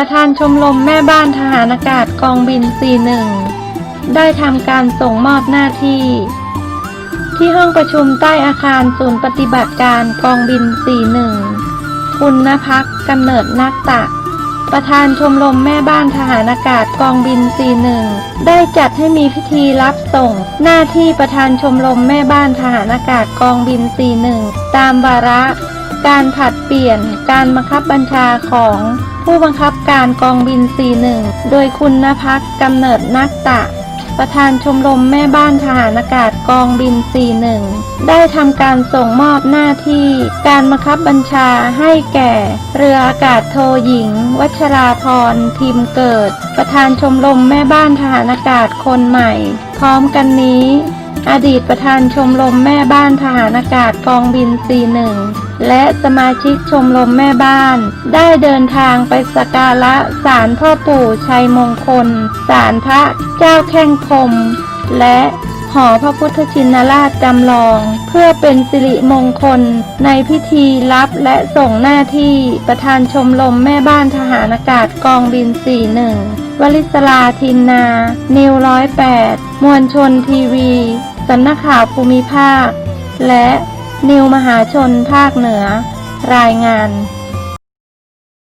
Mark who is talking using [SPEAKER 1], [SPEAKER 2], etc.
[SPEAKER 1] ประธานชมรมแม่บ้านทหารอากาศกองบิน 41 ได้ทำการส่งมอบหน้าที่ ที่ห้องประชุมใต้อาคารศูนย์ปฏิบัติการกองบิน 41 คุณนภักกำเนิดนักตะประธานชมรมแม่บ้านทหารอากาศกองบิน 41 ได้จัดให้มีพิธีรับส่งหน้าที่ประธานชมรมแม่บ้านทหารอากาศกองบิน 41 ตามวาระ การผลัดเปลี่ยนการบังคับบัญชาของผู้บังคับการกองบิน 41 โดยคุณนภักกำเนิดนักตะ ประธานชมรมแม่บ้านทหารอากาศกองบิน 41 ได้ทำการส่งมอบหน้าที่ การบังคับบัญชาให้แก่ เรืออากาศโทหญิง วัชราพรทีมเกิด ประธานชมรมแม่บ้านทหารอากาศคนใหม่ พร้อมกันนี้ อดีตประธานชมรมแม่บ้านทหารอากาศกองบิน 41 และสมาชิกชมรมแม่บ้าน ได้เดินทางไปสักการะศาลพ่อปู่ชัยมงคลศาลพระเจ้าแข้งพรมและ หอพระพุทธชินราชจำลอง เพื่อเป็นสิริมงคล ในพิธีรับและส่งหน้าที่ประธานชมรมแม่บ้านทหารอากาศกองบิน 41 วลิศลาทินนา นิวร้อยแปดมวลชนทีวีสำนักข่าวภูมิภาค และนิวมหาชนภาคเหนือ รายงาน